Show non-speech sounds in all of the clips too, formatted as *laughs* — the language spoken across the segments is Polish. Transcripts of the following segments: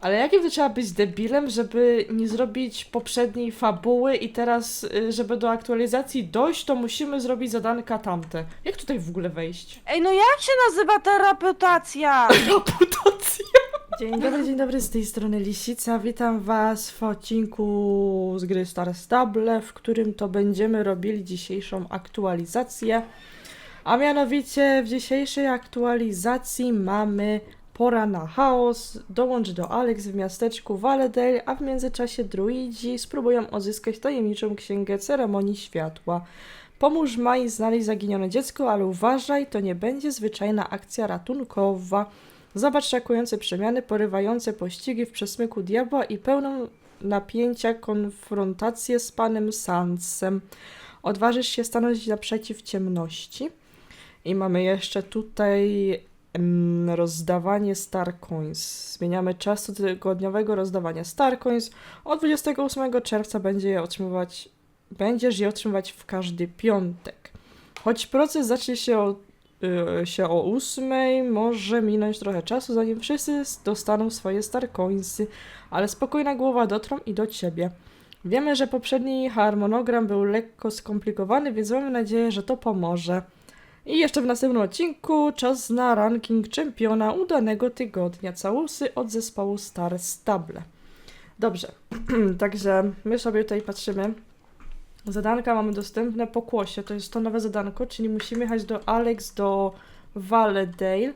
Ale jakim to trzeba być debilem, żeby nie zrobić poprzedniej fabuły i teraz, y, żeby do aktualizacji dojść, to musimy zrobić zadanka tamte. Jak tutaj w ogóle wejść? Ej, no jak się nazywa ta reputacja? *laughs* Reputacja! Dzień dobry, dzień dobry, z tej strony Lisica. Witam was w odcinku z gry Star Stable, w którym to będziemy robili dzisiejszą aktualizację. A mianowicie w dzisiejszej aktualizacji mamy Pora na chaos, dołącz do Alex w miasteczku Valedale, a w międzyczasie druidzi spróbują odzyskać tajemniczą księgę ceremonii światła. Pomóż Mai znaleźć zaginione dziecko, ale uważaj, to nie będzie zwyczajna akcja ratunkowa. Zobacz szakujące przemiany, porywające pościgi w przesmyku diabła i pełną napięcia konfrontację z panem Sansem. Odważysz się stanąć naprzeciw ciemności. I mamy jeszcze tutaj rozdawanie Star Coins. Zmieniamy czas tygodniowego rozdawania Star Coins. Od 28 czerwca będzie je otrzymywać, będziesz je otrzymywać w każdy piątek. Choć proces zacznie się o, y, się o 8, może minąć trochę czasu, zanim wszyscy dostaną swoje Star Coinsy, ale spokojna głowa dotrą i do ciebie. Wiemy, że poprzedni harmonogram był lekko skomplikowany, więc mamy nadzieję, że to pomoże. I jeszcze w następnym odcinku czas na ranking czempiona udanego tygodnia. Całusy od zespołu Star Stable. Dobrze, *clears throat* także my sobie tutaj patrzymy. Zadanka mamy dostępne po kłosie, to jest to nowe zadanko, czyli musimy jechać do Alex, do Valedale.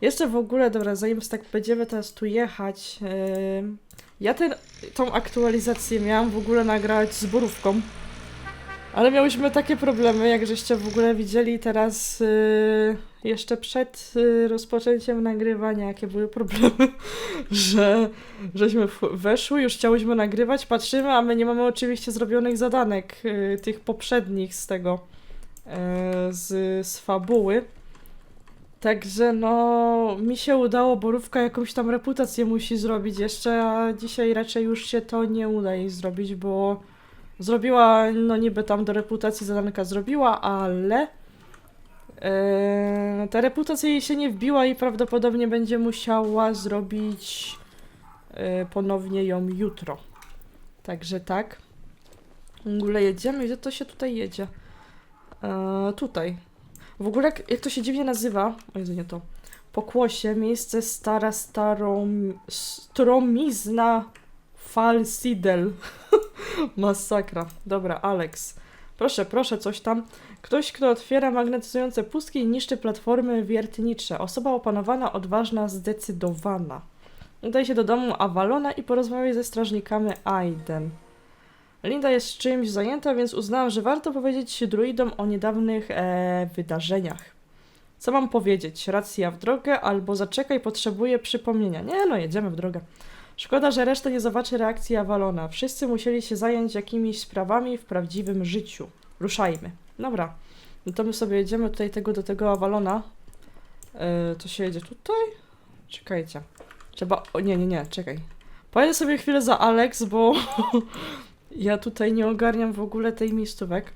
Jeszcze w ogóle, dobra, zanim tak będziemy teraz tu jechać, yy, ja ten, tą aktualizację miałam w ogóle nagrać z borówką. Ale miałyśmy takie problemy, jak żeście w ogóle widzieli teraz yy, jeszcze przed yy, rozpoczęciem nagrywania, jakie były problemy, *laughs* że żeśmy weszły, już chciałyśmy nagrywać, patrzymy, a my nie mamy oczywiście zrobionych zadanek yy, tych poprzednich z tego, yy, z, z fabuły. Także no, mi się udało, Borówka jakąś tam reputację musi zrobić jeszcze, a dzisiaj raczej już się to nie uda jej zrobić, bo Zrobiła, no niby tam do reputacji zadanka zrobiła, ale e, ta reputacja jej się nie wbiła i prawdopodobnie będzie musiała zrobić e, ponownie ją jutro. Także tak. W ogóle jedziemy, gdzie to się tutaj jedzie? E, tutaj. W ogóle jak, jak to się dziwnie nazywa? O Jezu, nie to. Pokłosie, miejsce stara, starą, stromizna Falsidel. *laughs* Masakra. Dobra, Alex. Proszę, proszę, coś tam. Ktoś, kto otwiera magnetyzujące pustki i niszczy platformy wiertnicze. Osoba opanowana, odważna, zdecydowana. Udaj się do domu Avalona i porozmawiaj ze strażnikami Aiden. Linda jest czymś zajęta, więc uznałam, że warto powiedzieć druidom o niedawnych e, wydarzeniach. Co mam powiedzieć? Racja w drogę albo zaczekaj, potrzebuję przypomnienia. Nie no, jedziemy w drogę. Szkoda, że reszta nie zobaczy reakcji Avalona. Wszyscy musieli się zająć jakimiś sprawami w prawdziwym życiu. Ruszajmy. Dobra. No to my sobie jedziemy tutaj tego do tego Avalona. Yy, to się jedzie tutaj? Czekajcie. Trzeba... O, nie, nie, nie, czekaj. Pojadę sobie chwilę za Alex, bo *laughs* ja tutaj nie ogarniam w ogóle tej miejscówek.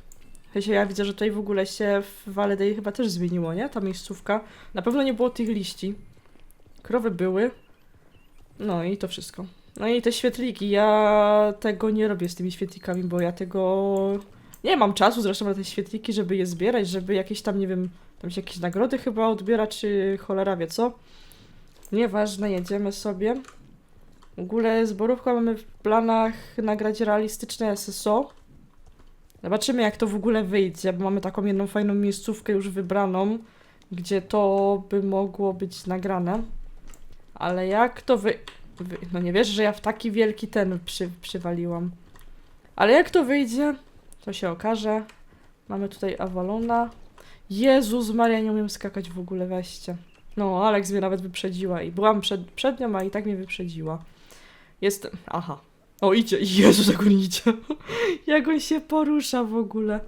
W sensie ja widzę, że tutaj w ogóle się w Valedale chyba też zmieniło, nie? Ta miejscówka. Na pewno nie było tych liści. Krowy były. No i to wszystko. No i te świetliki. Ja tego nie robię z tymi świetlikami, bo ja tego. Nie mam czasu zresztą na te świetliki, żeby je zbierać, żeby jakieś tam, nie wiem, tam się jakieś nagrody chyba odbiera, czy cholera wie co. Nieważne, jedziemy sobie. W ogóle z Borówką mamy w planach nagrać realistyczne SSO. Zobaczymy jak to w ogóle wyjdzie, bo mamy taką jedną fajną miejscówkę już wybraną, gdzie to by mogło być nagrane. Ale jak to wy... wy... No nie wiesz, że ja w taki wielki ten przy... przywaliłam. Ale jak to wyjdzie, to się okaże. Mamy tutaj Avalona. Jezus Maria, nie umiem skakać w ogóle, weźcie. No, Alex mnie nawet wyprzedziła i byłam przed, przed nią, a i tak mnie wyprzedziła. Jestem... Aha. O, idzie. Jezus, jak on idzie. *laughs* jak on się porusza w ogóle.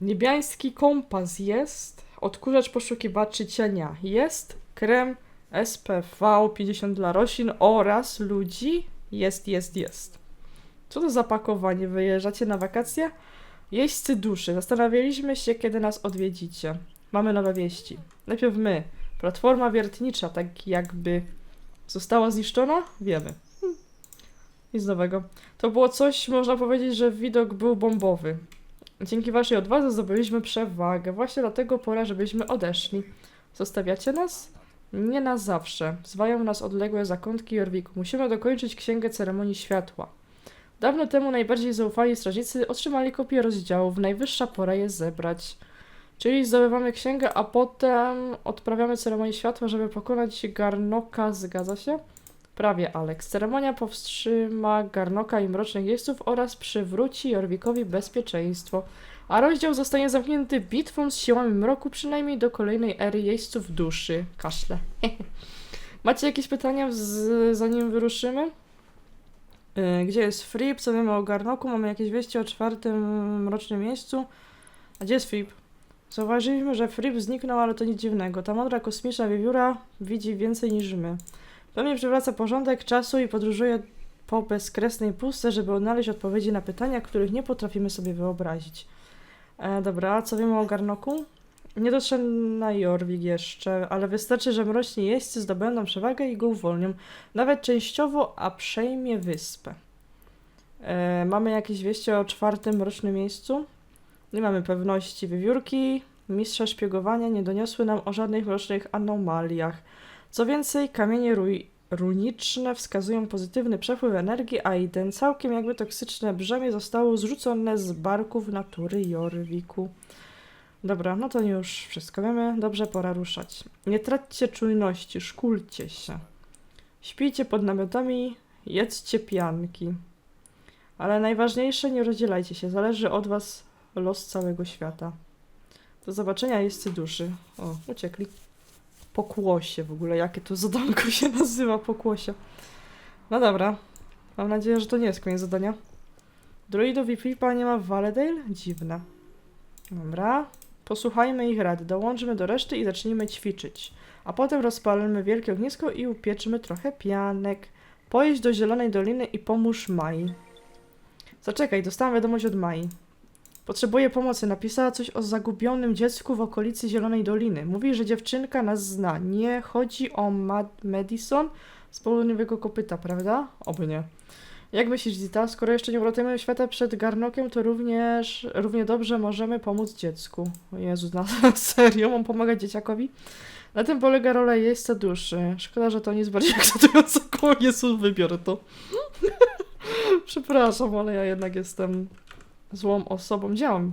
Niebiański kompas jest. Odkurzacz poszukiwaczy cienia jest. Krem SPV 50 dla roślin oraz ludzi. Jest, jest, jest. Co to za pakowanie? Wyjeżdżacie na wakacje? Jeźdźcy duszy. Zastanawialiśmy się, kiedy nas odwiedzicie. Mamy nowe wieści. Najpierw my. Platforma wiertnicza, tak jakby Została zniszczona? Wiemy. Hm. Nic nowego. To było coś, można powiedzieć, że widok był bombowy. Dzięki waszej odwadze zdobyliśmy przewagę. Właśnie dlatego pora, żebyśmy odeszli. Zostawiacie nas? Nie na zawsze. Zwają nas odległe zakątki Jorwiku. Musimy dokończyć księgę ceremonii światła. Dawno temu najbardziej zaufani strażnicy otrzymali kopię rozdziałów. Najwyższa pora je zebrać. Czyli zdobywamy księgę, a potem odprawiamy ceremonię światła, żeby pokonać Garnoka. Zgadza się? Prawie, Alex. Ceremonia powstrzyma Garnoka i mrocznych jeźdźców oraz przywróci Jorwikowi bezpieczeństwo. A rozdział zostanie zamknięty bitwą z siłami mroku przynajmniej do kolejnej ery jeźdźców duszy. Kaszle. *laughs* Macie jakieś pytania, z, zanim wyruszymy? Yy, Gdzie jest Frip? Co wiemy o Garnoku? Mamy jakieś wieści o czwartym mrocznym miejscu. A gdzie jest Frip? Zauważyliśmy, że Frip zniknął, ale to nic dziwnego. Ta modra kosmiczna wiewióra widzi więcej niż my. Pewnie przywraca porządek czasu i podróżuje po bezkresnej pustce, żeby odnaleźć odpowiedzi na pytania, których nie potrafimy sobie wyobrazić. E, dobra, co wiemy o Garnoku? Nie doszedł na Jorvik jeszcze, ale wystarczy, że mroczni jeźdźcy zdobędą przewagę i go uwolnią, nawet częściowo, a przejmie wyspę. E, mamy jakieś wieści o czwartym mrocznym miejscu? Nie mamy pewności. Wiewiórki, mistrza szpiegowania nie doniosły nam o żadnych mrocznych anomaliach. Co więcej, kamienie ruj- runiczne wskazują pozytywny przepływ energii, a i ten całkiem jakby toksyczne brzemię zostało zrzucone z barków natury Jorwiku. Dobra, no to już wszystko wiemy. Dobrze, pora ruszać. Nie traćcie czujności, szkulcie się. Śpijcie pod namiotami, jedzcie pianki. Ale najważniejsze, nie rozdzielajcie się. Zależy od was los całego świata. Do zobaczenia, jeźdźcy duszy. O, uciekli. Pokłosie w ogóle, jakie to zadanko się *laughs* nazywa, pokłosie. No dobra, mam nadzieję, że to nie jest koniec zadania. Druidów i Filipa nie ma w Valedale? Dziwne. Dobra, posłuchajmy ich rady, dołączmy do reszty i zacznijmy ćwiczyć. A potem rozpalmy wielkie ognisko i upieczymy trochę pianek. Pojedź do Zielonej Doliny i pomóż Mai. Zaczekaj, dostałam wiadomość od Mai. Potrzebuje pomocy. Napisała coś o zagubionym dziecku w okolicy Zielonej Doliny. Mówi, że dziewczynka nas zna. Nie chodzi o Mad Madison z południowego kopyta, prawda? Oby nie. Jak myślisz, Zita? Skoro jeszcze nie uratujemy świata przed garnokiem, to również równie dobrze możemy pomóc dziecku. Jezu, na *laughs* serio? Mam pomagać dzieciakowi? Na tym polega rola jeźdźca duszy. Szkoda, że to nic bardziej *laughs* ekscytujące. O Jezu, wybiorę to. *laughs* Przepraszam, ale ja jednak jestem złą osobą. Działam.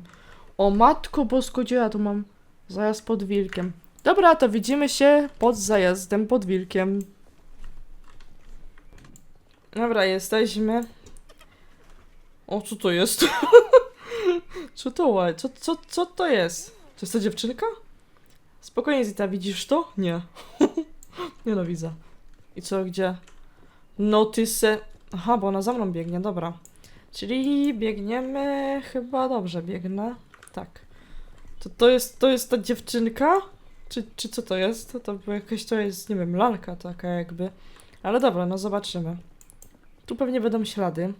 O matko bosko, gdzie ja tu mam zajazd pod wilkiem. Dobra, to widzimy się pod zajazdem pod wilkiem. Dobra, jesteśmy. O, co to jest? *laughs* co to co, co, co to jest? To jest ta dziewczynka? Spokojnie, Zita, widzisz to? Nie. *laughs* nie no. I co, gdzie? Notyse. Aha, bo ona za mną biegnie, dobra. Czyli biegniemy, chyba dobrze biegnę. Tak. To, to, jest, to jest ta dziewczynka? Czy, czy co to jest? To, to jakaś to jest, nie wiem, lalka taka jakby. Ale dobra, no zobaczymy. Tu pewnie będą ślady.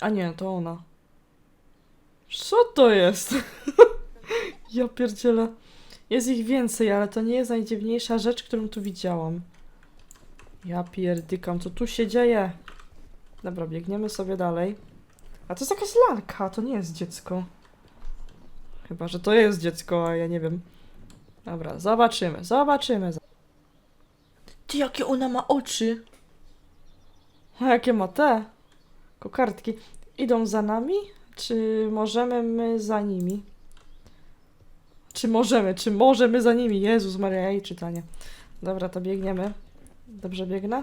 A nie, to ona. Co to jest? *laughs* ja pierdzielę. Jest ich więcej, ale to nie jest najdziwniejsza rzecz, którą tu widziałam. Ja pierdykam, co tu się dzieje? Dobra, biegniemy sobie dalej. A to jest jakaś lalka, to nie jest dziecko. Chyba, że to jest dziecko, a ja nie wiem. Dobra, zobaczymy, zobaczymy. Ty, jakie ona ma oczy! A jakie ma te? Kokardki. Idą za nami? Czy możemy my za nimi? Czy możemy, czy możemy za nimi? Jezus Maria, jej czytanie. Dobra, to biegniemy. Dobrze biegnę?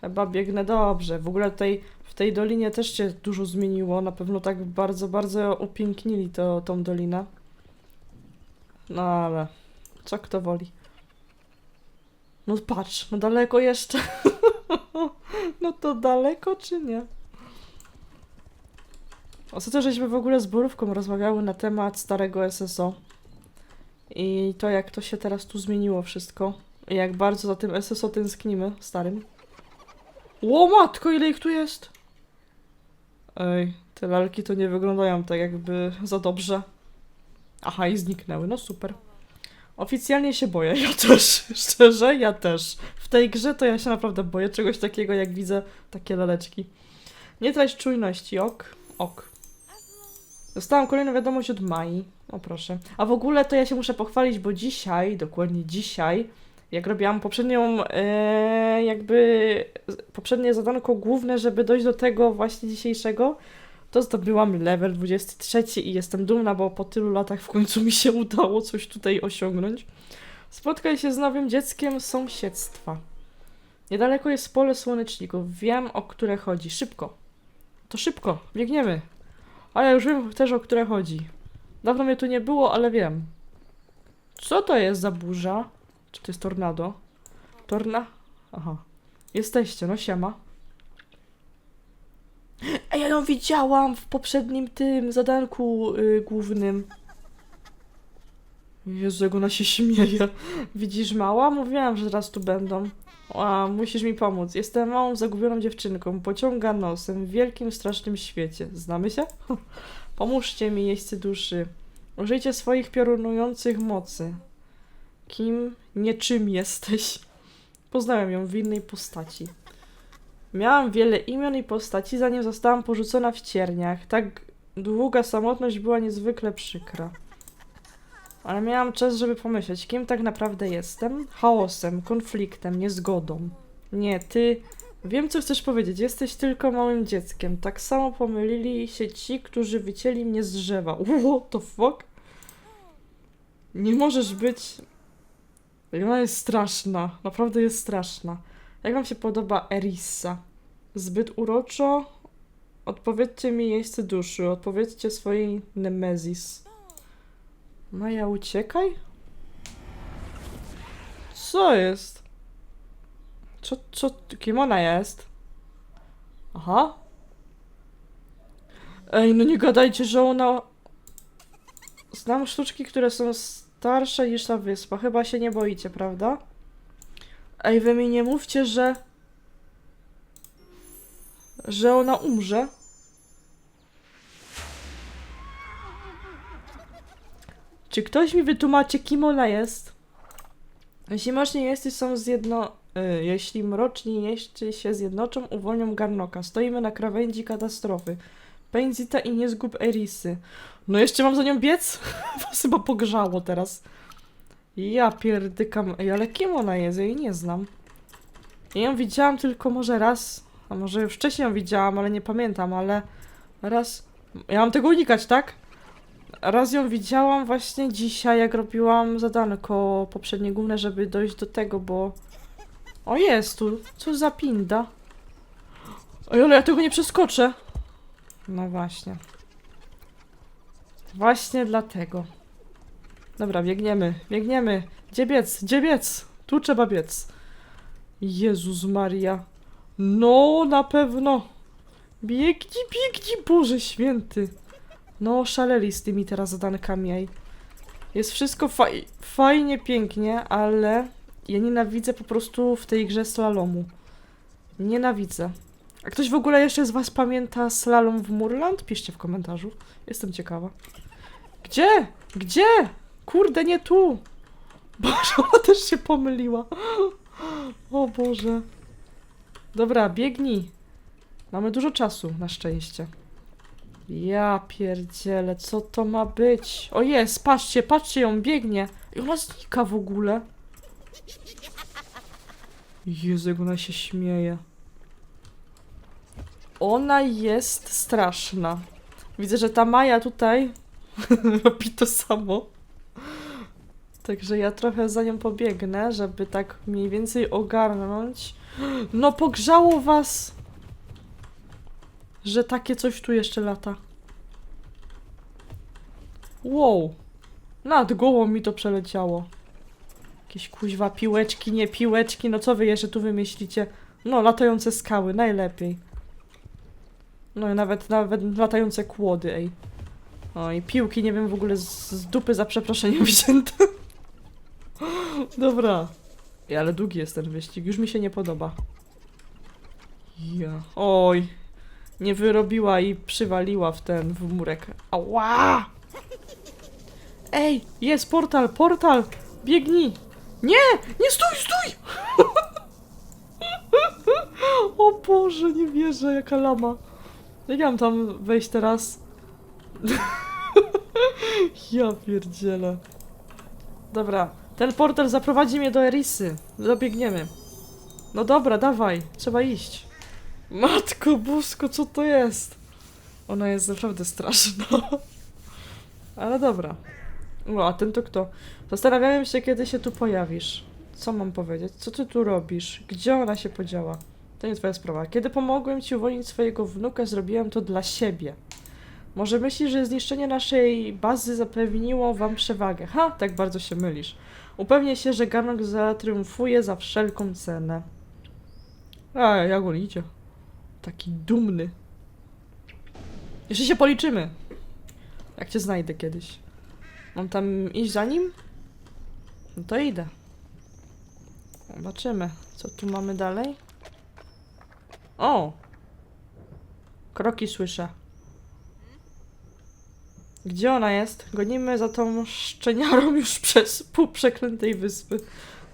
Chyba biegnę dobrze. W ogóle tutaj w tej dolinie też się dużo zmieniło. Na pewno tak bardzo, bardzo upięknili to, tą dolinę. No ale co kto woli. No patrz, no daleko jeszcze. *laughs* no to daleko czy nie? Ostatnio żeśmy w ogóle z Borówką rozmawiały na temat starego SSO. I to jak to się teraz tu zmieniło wszystko. I jak bardzo za tym SSO tęsknimy, starym. Ło matko, ile ich tu jest? Ej, te lalki to nie wyglądają tak jakby za dobrze. Aha, i zniknęły, no super. Oficjalnie się boję, ja też, *laughs* szczerze, ja też. W tej grze to ja się naprawdę boję czegoś takiego, jak widzę takie laleczki. Nie trać czujności, ok, ok. Dostałam kolejną wiadomość od Mai. O proszę. A w ogóle to ja się muszę pochwalić, bo dzisiaj, dokładnie dzisiaj, jak robiłam poprzednią, e, jakby poprzednie zadanko główne, żeby dojść do tego właśnie dzisiejszego, to zdobyłam level 23 i jestem dumna, bo po tylu latach w końcu mi się udało coś tutaj osiągnąć. Spotkaj się z nowym dzieckiem sąsiedztwa. Niedaleko jest pole słoneczników. Wiem, o które chodzi. Szybko. To szybko. Biegniemy. A ja już wiem też, o które chodzi. Dawno mnie tu nie było, ale wiem. Co to jest za burza? Czy to jest tornado? Torna? Aha. Jesteście, no siema. Ej, ja ją widziałam w poprzednim tym zadanku y, głównym. Jezu, jak ona się śmieje. Widzisz, mała? Mówiłam, że zaraz tu będą. A, musisz mi pomóc. Jestem małą, zagubioną dziewczynką. Pociąga nosem w wielkim, strasznym świecie. Znamy się? *laughs* Pomóżcie mi, jeźdźcy duszy. Użyjcie swoich piorunujących mocy. Kim, nie czym jesteś? Poznałem ją w innej postaci. Miałam wiele imion i postaci, zanim zostałam porzucona w cierniach. Tak długa samotność była niezwykle przykra. Ale miałam czas, żeby pomyśleć, kim tak naprawdę jestem? Chaosem, konfliktem, niezgodą. Nie, ty. Wiem, co chcesz powiedzieć. Jesteś tylko małym dzieckiem. Tak samo pomylili się ci, którzy wycięli mnie z drzewa. *laughs* What the fuck? Nie możesz być. Ona jest straszna. Naprawdę jest straszna. Jak wam się podoba Erissa? Zbyt uroczo? Odpowiedzcie mi jeźdźcy duszy. Odpowiedzcie swojej Nemezis. Maja, uciekaj? Co jest? Co, co, kim ona jest? Aha. Ej, no nie gadajcie, że ona... Znam sztuczki, które są starsze niż ta wyspa. Chyba się nie boicie, prawda? Ej, wy mi nie mówcie, że... Że ona umrze. Czy ktoś mi wytłumaczy, kim ona jest? Jeśli mroczni jeźdźcy są zjedno... Y, jeśli mroczni jeźdźcy się zjednoczą, uwolnią Garnoka. Stoimy na krawędzi katastrofy. Pędzita i nie zgub Erisy. No jeszcze mam za nią biec? *laughs* Chyba pogrzało teraz. Ja pierdykam. Ej, ale kim ona jest? Ja jej nie znam. Ja ją widziałam tylko może raz. A może już wcześniej ją widziałam, ale nie pamiętam, ale raz. Ja mam tego unikać, tak? Raz ją widziałam właśnie dzisiaj, jak robiłam zadanko poprzednie główne, żeby dojść do tego, bo... O, jest tu. Co za pinda. Oj, ale ja tego nie przeskoczę. No właśnie. Właśnie dlatego. Dobra, biegniemy, biegniemy. Gdzie biec? Gdzie biec? Tu trzeba biec. Jezus Maria. No, na pewno. Biegnij, biegnij, Boże święty. No, szaleli z tymi teraz zadankami, ej. Jest wszystko faj fajnie, pięknie, ale ja nienawidzę po prostu w tej grze slalomu. Nienawidzę. A ktoś w ogóle jeszcze z was pamięta slalom w Murland? Piszcie w komentarzu. Jestem ciekawa. Gdzie? Gdzie? Kurde, nie tu. Boże, *laughs* ona też się pomyliła. O Boże. Dobra, biegnij. Mamy dużo czasu, na szczęście. Ja pierdzielę, co to ma być? O jest, patrzcie, patrzcie, ją biegnie. I ona znika w ogóle. Jezu, jak ona się śmieje. Ona jest straszna. Widzę, że ta Maja tutaj *laughs* robi to samo. Także ja trochę za nią pobiegnę, żeby tak mniej więcej ogarnąć. No pogrzało was! Że takie coś tu jeszcze lata. Wow. Nad głową mi to przeleciało. Jakieś kuźwa piłeczki, nie piłeczki, no co wy jeszcze tu wymyślicie? No, latające skały, najlepiej. No i nawet, nawet latające kłody, ej. O i piłki, nie wiem, w ogóle z, z dupy za przeproszeniem *laughs* wzięte. Dobra. Ej, ale długi jest ten wyścig, już mi się nie podoba. Ja. Oj. Nie wyrobiła i przywaliła w ten, w murek. Ała! Ej, jest portal, portal! Biegnij! Nie! Nie stój, stój! *laughs* o Boże, nie wierzę, jaka lama. Jak ja mam tam wejść teraz? *laughs* ja pierdzielę. Dobra, ten portal zaprowadzi mnie do Erisy. Dobiegniemy. No dobra, dawaj, trzeba iść. Matko bosko, co to jest? Ona jest naprawdę straszna. *laughs* Ale dobra. O, a ten to kto? Zastanawiałem się, kiedy się tu pojawisz. Co mam powiedzieć? Co ty tu robisz? Gdzie ona się podziała? To nie twoja sprawa. Kiedy pomogłem ci uwolnić swojego wnuka, zrobiłem to dla siebie. Może myślisz, że zniszczenie naszej bazy zapewniło wam przewagę? Ha, tak bardzo się mylisz. Upewnię się, że Garnok zatriumfuje za wszelką cenę. A, jak on idzie. Taki dumny. Jeszcze się policzymy. Jak cię znajdę kiedyś. Mam tam iść za nim? No to idę. Zobaczymy, co tu mamy dalej. O! Kroki słyszę. Gdzie ona jest? Gonimy za tą szczeniarą już przez pół przeklętej wyspy.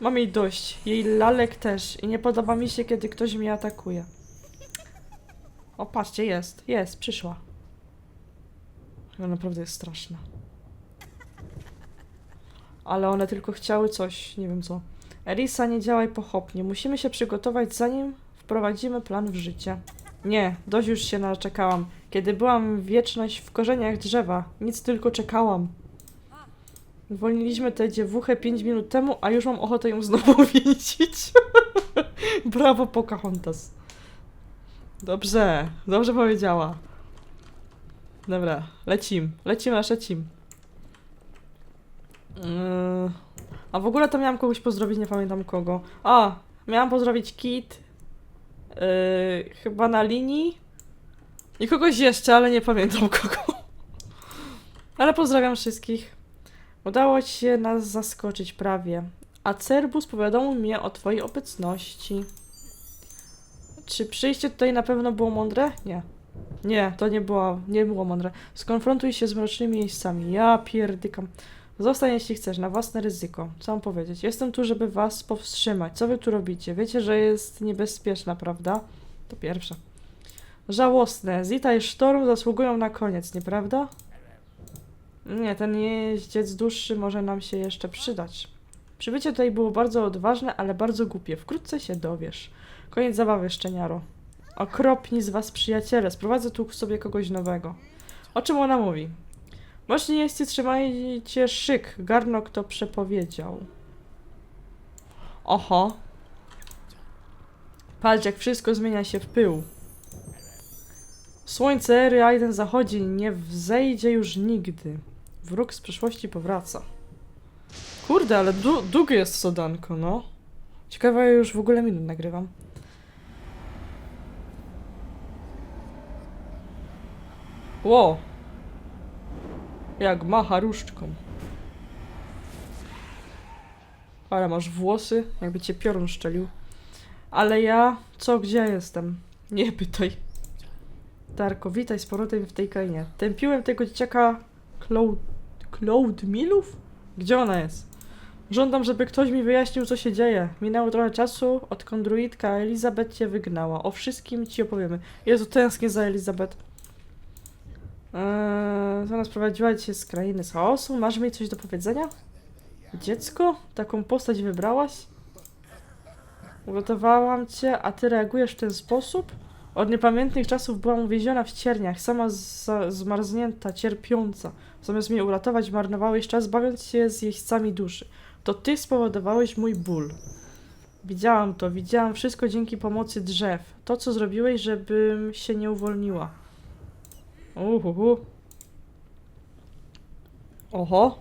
Mam jej dość. Jej lalek też. I nie podoba mi się, kiedy ktoś mnie atakuje. O, patrzcie, jest. Jest, przyszła. Ona naprawdę jest straszna. Ale one tylko chciały coś, nie wiem co. Elisa, nie działaj pochopnie. Musimy się przygotować, zanim wprowadzimy plan w życie. Nie, dość już się naczekałam. Kiedy byłam wieczność w korzeniach drzewa, nic tylko czekałam. Uwolniliśmy tę dziewuchę 5 minut temu, a już mam ochotę ją znowu *laughs* widzieć. Brawo, Pocahontas. Dobrze, dobrze powiedziała. Dobra, lecim, lecim, aż lecim. Yy, a w ogóle to miałam kogoś pozdrowić, nie pamiętam kogo. A, miałam pozdrowić Kit. Yy, chyba na linii. I kogoś jeszcze, ale nie pamiętam kogo. Ale pozdrawiam wszystkich. Udało ci się nas zaskoczyć prawie. A Cerbus powiadomił mnie o twojej obecności. Czy przyjście tutaj na pewno było mądre? Nie. Nie, to nie było, nie było mądre. Skonfrontuj się z mrocznymi miejscami. Ja pierdykam. Zostań jeśli chcesz, na własne ryzyko. Co mam powiedzieć? Jestem tu, żeby was powstrzymać. Co wy tu robicie? Wiecie, że jest niebezpieczna, prawda? To pierwsze. Żałosne. Zita i Sztorm zasługują na koniec, nieprawda? Nie, ten jeździec dłuższy może nam się jeszcze przydać. Przybycie tutaj było bardzo odważne, ale bardzo głupie. Wkrótce się dowiesz. Koniec zabawy, szczeniaro. Okropni z was przyjaciele. Sprowadzę tu sobie kogoś nowego. O czym ona mówi? Właśnie jeźdźcy, trzymajcie szyk. Garnok to przepowiedział. Oho. Patrz, jak wszystko zmienia się w pył. Słońce Ery Aiden zachodzi, nie wzejdzie już nigdy. Wróg z przeszłości powraca. Kurde, ale długie jest sodanko, no. Ciekawe, już w ogóle minut nagrywam. Ło! Jak macha różdżką. Ale masz włosy, jakby cię piorun szczelił. Ale ja, co, gdzie jestem? Nie pytaj. Darko, witaj z powrotem w tej krainie. Tępiłem tego dzieciaka Cloud... Cloud Milów? Gdzie ona jest? Żądam, żeby ktoś mi wyjaśnił, co się dzieje. Minęło trochę czasu, odkąd druidka Elizabeth cię wygnała. O wszystkim ci opowiemy. Jezu, tęsknię za Elizabeth. Eee, ona sprowadziła cię z krainy chaosu. Masz mi coś do powiedzenia? Dziecko? Taką postać wybrałaś? Uratowałam cię, a ty reagujesz w ten sposób? Od niepamiętnych czasów byłam uwięziona w cierniach, sama zmarznięta, cierpiąca. Zamiast mnie uratować, marnowałeś czas, bawiąc się z jeźdźcami duszy. To ty spowodowałeś mój ból. Widziałam to, widziałam wszystko dzięki pomocy drzew. To, co zrobiłeś, żebym się nie uwolniła. Uhuhu. Oho.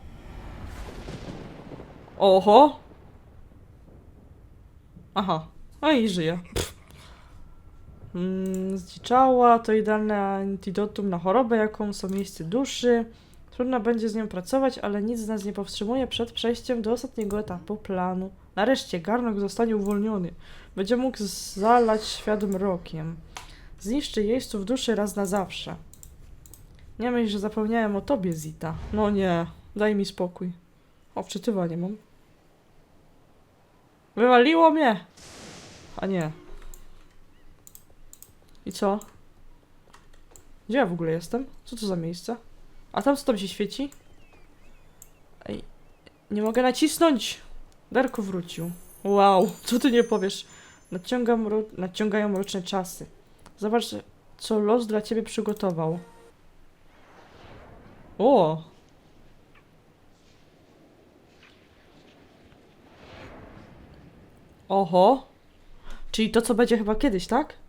Oho. Aha. No i żyje. Pff. Mm, zdziczała to idealne antidotum na chorobę, jaką są miejsce duszy. Trudno będzie z nią pracować, ale nic nas nie powstrzymuje przed przejściem do ostatniego etapu planu. Nareszcie Garnok zostanie uwolniony. Będzie mógł zalać świat mrokiem. Zniszczy jeźdźców duszy raz na zawsze. Nie myśl, że zapomniałem o tobie, Zita. No nie, daj mi spokój. O, wczytywanie mam. Wywaliło mnie! A nie. I co? Gdzie ja w ogóle jestem? Co to za miejsce? A tam co tam się świeci? Ej, nie mogę nacisnąć! Darko wrócił. Wow, *laughs* co ty nie powiesz? Nadciągam mro... Nadciągają mroczne czasy. Zobacz, co los dla ciebie przygotował. O! Oho! Czyli to, co będzie chyba kiedyś, tak?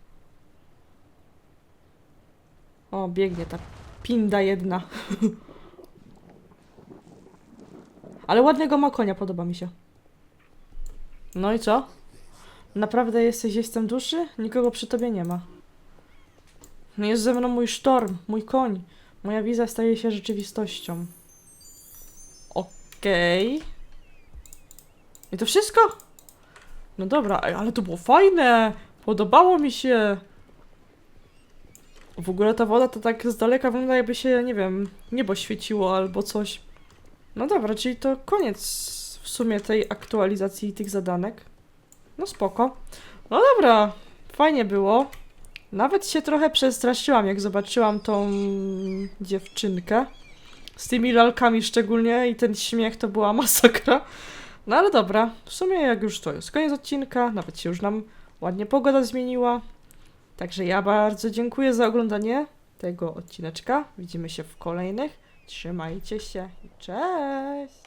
O, biegnie ta pinda jedna. Ale ładnego ma konia, podoba mi się. No i co? Naprawdę jesteś jestem duszy? Nikogo przy tobie nie ma. No Jest ze mną mój sztorm, mój koń. Moja wiza staje się rzeczywistością. Okej. I to wszystko? No dobra, ale to było fajne! Podobało mi się! W ogóle ta woda to tak z daleka wygląda jakby się, nie wiem, niebo świeciło albo coś. No dobra, czyli to koniec w sumie tej aktualizacji tych zadanek. No spoko. No dobra, fajnie było. Nawet się trochę przestraszyłam, jak zobaczyłam tą dziewczynkę. Z tymi lalkami szczególnie i ten śmiech to była *laughs* masakra. No ale dobra, w sumie jak już to jest koniec odcinka, nawet się już nam ładnie pogoda zmieniła. Także ja bardzo dziękuję za oglądanie tego odcineczka. Widzimy się w kolejnych. Trzymajcie się i cześć!